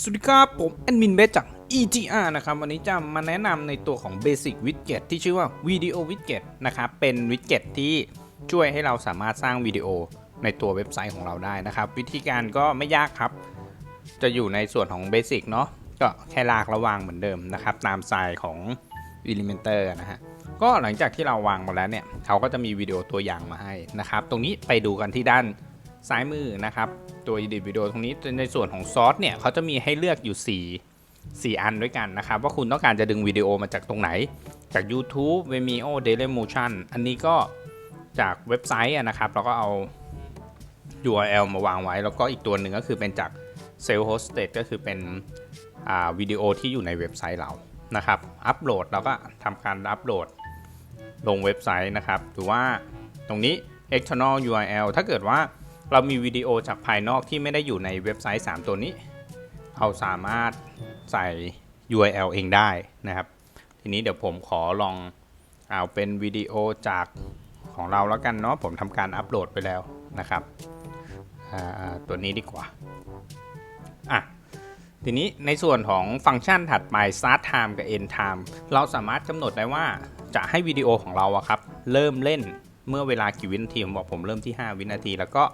สวัสดีครับ ผมแอดมินเบสจาก EGR นะครับ วันนี้จะมาแนะนำในตัวของ Basic Widget ที่ชื่อว่า Video Widget นะครับ เป็นวิดเจ็ตที่ช่วยให้เราสามารถสร้างวิดีโอในตัวเว็บไซต์ของเราได้นะครับ วิธีการก็ไม่ยากครับ จะอยู่ในส่วนของ Basic เนาะก็แค่ลากระวางเหมือนเดิมนะครับ ตามสไตล์ของ Elementor นะฮะก็หลังจากที่เราวางมาแล้วเนี่ยเขาก็จะมีวิดีโอตัวอย่างมาให้นะครับ ตรงนี้ไปดูกันที่ด้าน ซ้ายมือนะครับ ตัว edit วิดีโอตรงนี้ในส่วนของซอสเนี่ยเขาจะมีให้เลือกอยู่ 4 4 อันด้วยกันนะครับ ว่าคุณต้องการจะดึงวิดีโอมาจากตรงไหน จาก YouTube Vimeo Dailymotion อันนี้ก็จากเว็บไซต์นะครับ เราก็เอา URL มาวางไว้ แล้วก็อีกตัวหนึ่งก็คือเป็นจาก Self Hosted ก็คือเป็นวิดีโอที่อยู่ในเว็บไซต์เรานะครับ อัปโหลดเราก็ทำการอัปโหลดลงเว็บไซต์นะครับ หรือว่าตรงนี้ external URL ถ้าเกิดว่า เรามีวิดีโอจากภายนอกที่ไม่ได้อยู่ในเว็บไซต์ 3 ตัวนี้ เราสามารถใส่ URL เองได้นะครับ ทีนี้เดี๋ยวผมขอลองเอาเป็นวิดีโอจากของเราแล้วกันเนาะผมทำการอัปโหลดไปแล้วนะครับตัวนี้ดีกว่าอะทีนี้ในส่วนของฟังก์ชันถัดไป start time กับ end time เราสามารถกำหนดได้ว่าจะให้วิดีโอของเราอะครับ เริ่มเล่น เมื่อเวลากี่วินาทีผมบอกผมเริ่มที่ 5 วินาที แล้วก็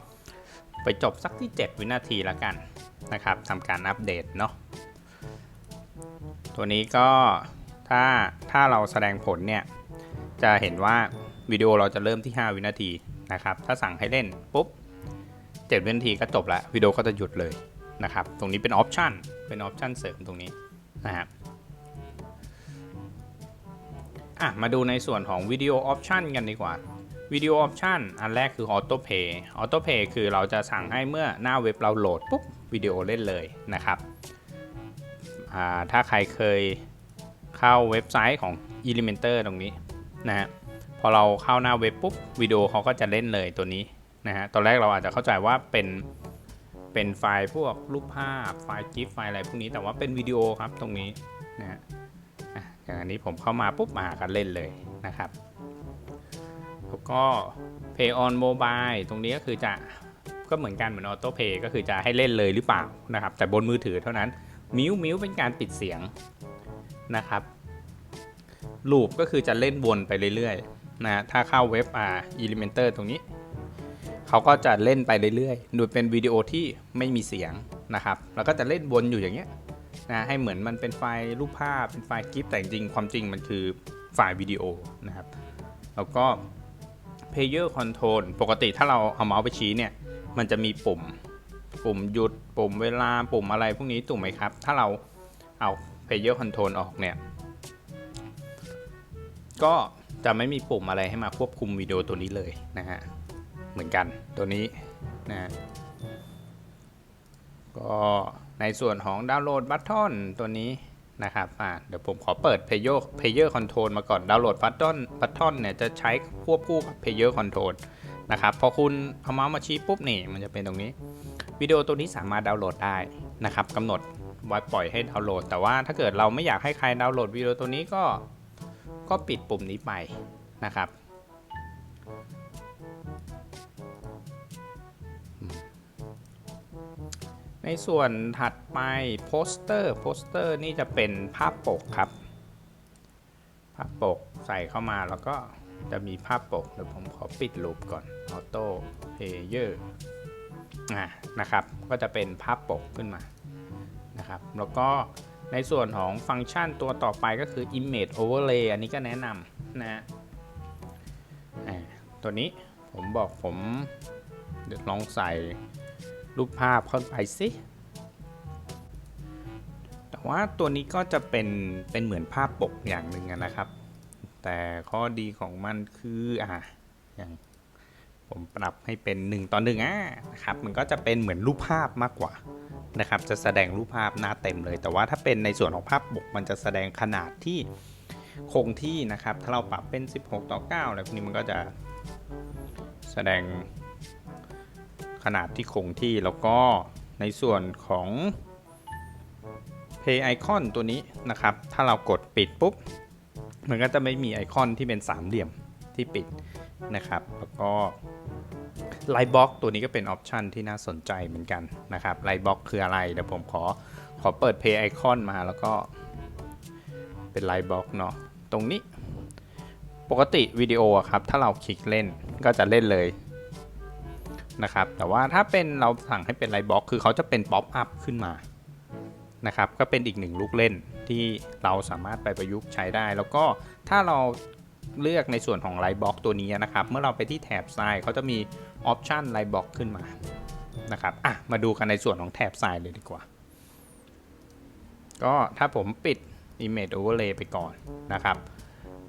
ไปจบสักที่ 7 วินาทีแล้วกันนะครับทำการอัปเดตเนาะตัวนี้ก็ถ้าถ้าเราแสดงผลเนี่ยจะเห็นว่าวิดีโอเราจะเริ่มที่ 5 วินาทีนะครับ ถ้าสั่งให้เล่นปุ๊บ 7 วินาทีก็จบแล้ววิดีโอก็จะหยุดเลยนะครับ ตรงนี้เป็นออปชันเป็นออปชันเสริมตรงนี้นะครับอะมาดูในส่วนของวิดีโอออปชันกันดีกว่า วิดีโอออปชันอันแรกคือออโต้เพย์ออโต้เพย์คือเราจะสั่งให้เมื่อหน้าเว็บเราโหลดปุ๊บวิดีโอเล่นเลยนะครับถ้าใครเคยเข้าเว็บไซต์ของ Elementor ตรงนี้นะฮะพอเราเข้าหน้าเว็บปุ๊บวิดีโอเขาก็จะเล่นเลยตัวนี้นะฮะตอนแรกเราอาจจะเข้าใจว่าเป็นเป็นไฟล์พวกรูปภาพไฟล์กิฟไฟล์อะไรพวกนี้แต่ว่าเป็นวิดีโอครับตรงนี้นะฮะอย่างอันนี้ผมเข้ามาปุ๊บมากันเล่นเลยนะครับ แล้วก็ Pay on Mobile ตรงนี้ก็คือจะก็เหมือนกันเหมือน Auto Pay ก็คือจะให้เล่นเลยหรือเปล่านะครับ แต่บนมือถือเท่านั้น มิวมิวเป็นการปิดเสียงนะครับลูปก็คือจะเล่นวนไปเรื่อยๆนะถ้าเข้าเว็บอ่า Elementor ตรงนี้เขาก็จะเล่นไปเรื่อยๆ โดยเป็นวิดีโอที่ไม่มีเสียงนะครับ แล้วก็จะเล่นวนอยู่อย่างเงี้ยนะให้เหมือนมันเป็นไฟล์รูปภาพเป็นไฟล์กิฟแต่จริงๆความจริงมันคือไฟล์วิดีโอนะครับ แล้วก็ Player Control ปกติถ้าเราเอาเมาส์ไปชี้เนี่ย มันจะมีปุ่ม ปุ่มหยุด ปุ่มเวลา ปุ่มอะไรพวกนี้ถูกไหมครับ ถ้าเราเอา Player Control ออกเนี่ย ก็จะไม่มีปุ่มอะไรให้มาควบคุมวิดีโอตัวนี้เลยนะฮะ เหมือนกันตัวนี้นะก็ในส่วนของดาวน์โหลดบัตทอนตัวนี้ นะครับอ่าเดี๋ยวผมขอเปิด Player Player Control มาก่อนดาวน์โหลดบัตทอนบัตทอนเนี่ยจะใช้ควบคู่กับ Player Control นะครับพอคุณเอาเมาส์มาชี้ปุ๊บนี่มันจะเป็นตรงนี้ วิดีโอตัวนี้สามารถดาวน์โหลดได้นะครับกำหนดไว้ปล่อยให้ดาวน์โหลด แต่ว่าถ้าเกิดเราไม่อยากให้ใครดาวน์โหลดวิดีโอตัวนี้ก็ก็ปิดปุ่มนี้ไปนะครับ ในส่วนถัดไปโปสเตอร์โปสเตอร์นี่จะเป็นภาพปกครับภาพปกใส่เข้ามาแล้วก็จะมีภาพปกเดี๋ยวผมขอปิดลูปก่อนออโต้เพเยอร์นะครับ ก็จะเป็นภาพปกขึ้นมานะครับ แล้วก็ในส่วนของฟังก์ชันตัวต่อไปก็คือ Image Overlay อันนี้ก็แนะนำนะตัวนี้ผมบอกผมลองใส่ รูปภาพเข้าไปสิแต่ว่าตัวนี้ก็จะเป็นเป็นเหมือนภาพปกอย่างหนึ่งนะครับ แต่ข้อดีของมันคืออะอย่างผมปรับให้เป็น 1 ต่อ1อะนะครับ มันก็จะเป็นเหมือนรูปภาพมากกว่านะครับ จะแสดงรูปภาพหน้าเต็มเลย แต่ว่าถ้าเป็นในส่วนของภาพปกมันจะแสดงขนาดที่คงที่นะครับ ถ้าเราปรับเป็น 16 ต่อ 9อะไรพวกนี้มันก็จะแสดง นาดที่คงที่แล้วก็ในส่วนของ Play Icon ตัวนี้นะครับ ถ้าเรากดปิดปุ๊บ มันก็จะไม่มีไอคอนที่เป็นสามเหลี่ยมที่ปิดนะครับ แล้วก็ Lightbox ตัวนี้ก็เป็นออปชันที่น่าสนใจเหมือนกันนะครับ Lightbox คืออะไรเดี๋ยวผมขอขอเปิด Play Icon มาแล้วก็เป็นไลน์บล็อกเนาะตรงนี้ ปกติวิดีโอครับ ถ้าเราคลิกเล่นก็จะเล่นเลย นะครับ แต่ว่าถ้าเป็นเราสั่งให้เป็นไลบล็อกคือเขาจะเป็นป๊อปอัพขึ้นมานะครับก็เป็นอีกหนึ่งลูกเล่นที่เราสามารถไปประยุกต์ใช้ได้ แล้วก็ถ้าเราเลือกในส่วนของไลบล็อกตัวนี้นะครับ เมื่อเราไปที่แถบทรายเขาจะมีออปชันไลบล็อกขึ้นมานะครับอะมาดูกันในส่วนของแถบทรายเลยดีกว่า ก็ถ้าผมปิด Image Overlay ไปก่อนนะครับ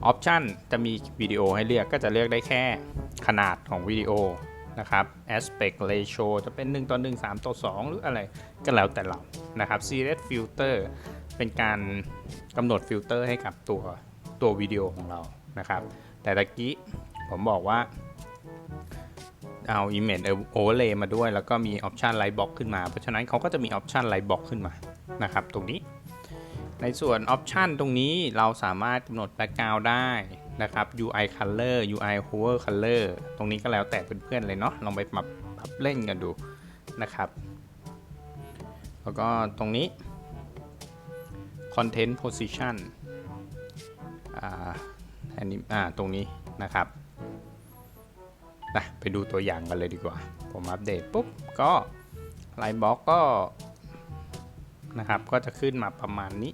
ออปชันจะมีวิดีโอให้เลือกก็จะเลือกได้แค่ขนาดของวิดีโอ นะครับ aspect ratio จะเป็น 1 ต่อ 1 3 ต่อ 2 หรืออะไรก็แล้วแต่เรานะครับ series filter เป็นการกำหนดฟิลเตอร์ให้กับตัวตัววิดีโอของเรานะครับ แต่ตะกี้ผมบอกว่าเอา Image Overlay มาด้วย แล้วก็มีออปชัน Lightbox ขึ้นมา เพราะฉะนั้นเขาก็จะมีออปชัน Lightbox ขึ้นมานะครับ ตรงนี้ ในส่วนออปชันตรงนี้เราสามารถกำหนด Background ได้ นะครับ UI Color UI Hover Color ตรงนี้ก็แล้วแต่เพื่อนๆเลยเนาะลองไปปรับปรับเล่นกันดูนะครับ แล้วก็ตรงนี้ Content Position อ่าอันนี้อ่าตรงนี้นะครับนะไปดูตัวอย่างกันเลยดีกว่า ผมอัปเดตปุ๊บ ก็ไลน์บล็อกก็นะครับ ก็จะขึ้นมาประมาณนี้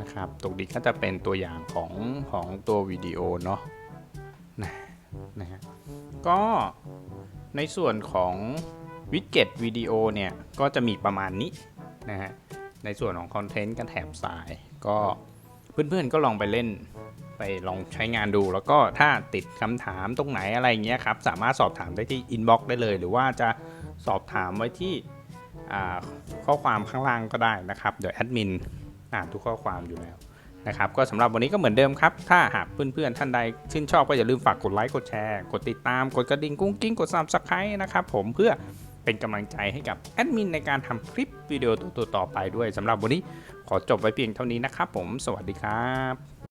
นะครับตรงนี้ก็จะเป็นตัวอย่างของของตัววิดีโอเนาะนะนะฮะก็ในส่วนของวิดเก็ตวิดีโอเนี่ย ก็จะมีประมาณนี้นะฮะในส่วนของคอนเทนต์กันแถบสาย ก็เพื่อนๆก็ลองไปเล่น ไปลองใช้งานดู แล้วก็ถ้าติดคำถามตรงไหนอะไรเงี้ยครับสามารถสอบถามได้ที่อินบ็อกซ์ได้เลย หรือว่าจะสอบถามไว้ที่ข้อความข้างล่างก็ได้นะครับเดี๋ยวแอดมินอ่านทุกข้อความอยู่แล้วนะครับก็สำหรับวันนี้ก็เหมือนเดิมครับ ถ้าหากเพื่อนๆท่านใดชื่นชอบก็อย่าลืมฝากกดไลค์กดแชร์ กดติดตามกดกระดิ่งกุ้งกิ้งกด subscribe นะครับผมเพื่อเป็นกำลังใจให้กับแอดมินในการทำคลิปวิดีโอตัวต่อไปด้วยสำหรับวันนี้ขอจบไว้เพียงเท่านี้นะครับผมสวัสดีครับ